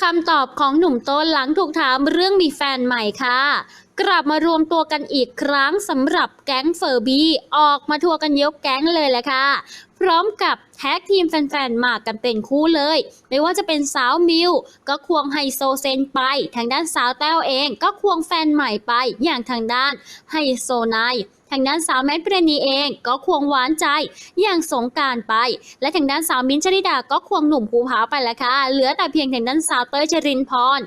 คำตอบของหนุ่มต้นหลังถูกถามเรื่องมีแฟนใหม่ค่ะ กลับมารวมตัวกันอีกครั้งสำหรับแก๊งเฟอร์บี้ออกมาทัวร์กันยกแก๊งเลยแหละค่ะ พร้อมกับแท็กทีมแฟนๆมากันเป็นคู่เลย ไม่ว่าจะเป็นสาวมิวก็ควงไฮโซเซนไป ทางด้านสาวแต้วเองก็ควงแฟนใหม่ไปอย่างทางด้านไฮโซไน ทางด้านสาวแมทเปรณีเองก็ควงหวานใจอย่างสงการไป และทางด้านสาวมิ้นท์ชลิดาก็ควงหนุ่มภูผาไปแล้วค่ะเหลือแต่เพียงทางด้านสาวเต้ยจรินพร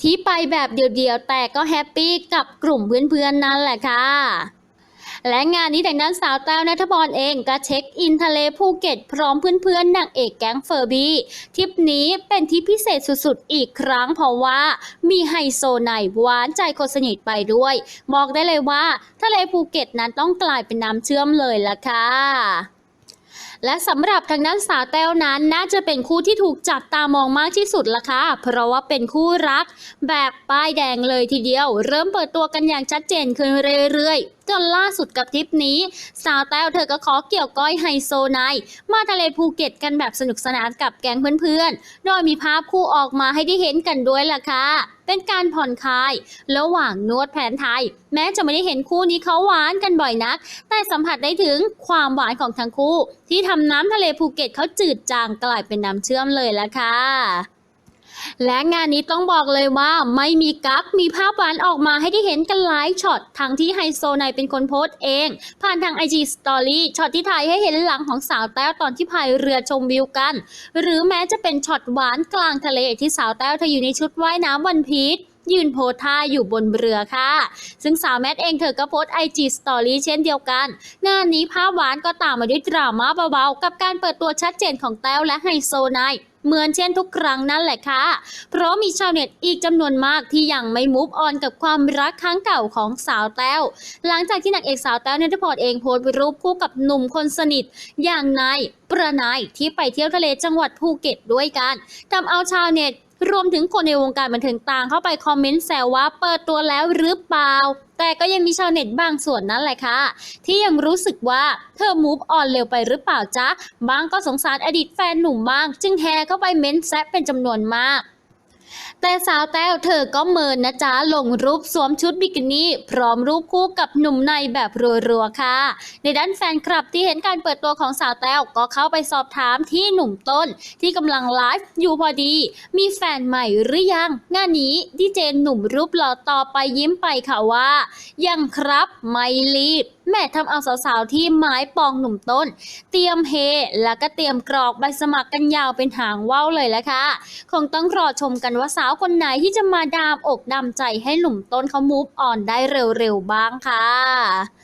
ที่ไปแบบเดียวๆแต่ก็แฮปปี้กับกลุ่มเพื่อนๆนั่นแหละค่ะ และงานนี้ทางด้านสาวแต้วนัทพรเองก็เช็คอินทะเลภูเก็ตพร้อมเพื่อนๆนางเอกแก๊งเฟอร์บี้ทริปนี้เป็นทริปพิเศษสุดๆ อีกครั้งเพราะว่ามีไฮโซไนหวานใจคนสนิทไปด้วย บอกได้เลยว่าทะเลภูเก็ตนั้นต้องกลายเป็นน้ำเชื่อมเลยล่ะค่ะและสำหรับทางด้านสาวแต้วนั้นน่าจะเป็นคู่ที่ถูกจับตามองมากที่สุดละค่ะ เพราะว่าเป็นคู่รักแบบป้ายแดงเลยทีเดียว เริ่มเปิดตัวกันอย่างชัดเจนขึ้นเรื่อยๆ จนล่าสุดกับทริปนี้ สาวแต้วเธอก็ขอเกี่ยวก้อยไฮโซไนมาทะเลภูเก็ตกันแบบสนุกสนานกับแก๊งเพื่อนๆ โดยมีภาพคู่ออกมาให้ได้เห็นกันด้วยล่ะค่ะเป็นการผ่อนคลาย ระหว่างนวดแผนไทย แม้จะไม่ได้เห็นคู่นี้เขาหวานกันบ่อยนัก แต่สัมผัสได้ถึงความหวานของทั้งคู่ ที่ทำน้ำทะเลภูเก็ตเขาจืดจางกลายเป็นน้ำเชื่อมเลยล่ะค่ะ และงานนี้ต้องบอกเลยว่าไม่มีกักมีภาพหวานออกมาให้ได้เห็นกันหลายช็อตทั้งที่ไฮโซไนเป็นคนโพสต์เอง ผ่านทาง IG Story ช็อตที่ถ่ายให้เห็นหลังของสาวแต้วตอนที่พายเรือชมวิวกัน หรือแม้จะเป็นช็อตหวานกลางทะเลที่สาวแต้วเธออยู่ในชุดว่ายน้ำวันพีชยืนโพท่าอยู่บนเรือค่ะ ซึ่งสาวแมทเองเธอก็โพสต์ IG Story เช่นเดียวกัน งานนี้ภาพหวานก็ตามมาด้วยดราม่าเบาๆ กับการเปิดตัวชัดเจนของแต้วและไฮโซไน เหมือนเช่นทุกครั้งนั่นแหละค่ะ เพราะมีชาวเน็ตอีกจำนวนมากที่ยังไม่มูฟออนกับความรักครั้งเก่าของสาวแต้ว หลังจากที่นางเอกสาวแต้วเนทพรเองโพสต์รูปคู่กับหนุ่มคนสนิท อย่างนายประนายที่ไปเที่ยวทะเลจังหวัดภูเก็ตด้วยกันทำเอาชาวเน็ตรวมถึงคนในวงการบันเทิงต่างเข้าไปคอมเมนต์แซวว่าเปิดตัวแล้วหรือเปล่า แต่ก็ยังมีชาวเน็ตบางส่วนนั่นแหละค่ะ ที่ยังรู้สึกว่าเธอมูฟออนเร็วไปหรือเปล่าจ๊ะ บางก็สงสารอดีตแฟนหนุ่มบ้างจึงแฮเข้าไปเม้นแซะเป็นจำนวนมาก แต่สาวแต้วเธอก็เมินนะจ๊ะลงรูปสวมชุดบิกินี่พร้อมรูปคู่กับหนุ่มในแบบรัวๆค่ะ ในด้านแฟนคลับที่เห็นการเปิดตัวของสาวแต้วก็เข้าไปสอบถามที่หนุ่มต้น ที่กำลังไลฟ์อยู่พอดี มีแฟนใหม่หรือยัง งานนี้ดีเจหนุ่มรูปหล่อต่อไปยิ้มไปค่ะว่า ยังครับไม่รีบ แม่ทำเอาสาวๆที่ไม้ปองหนุ่มต้น เตรียมเฮ แล้วก็เตรียมกรอกใบสมัครกันยาวเป็นหางว่าวเลยละค่ะคงต้องรอชมกันว่าสาวคนไหนที่จะมาดามอกดามใจให้หนุ่มต้นเขามูฟออนได้เร็วๆบ้างค่ะ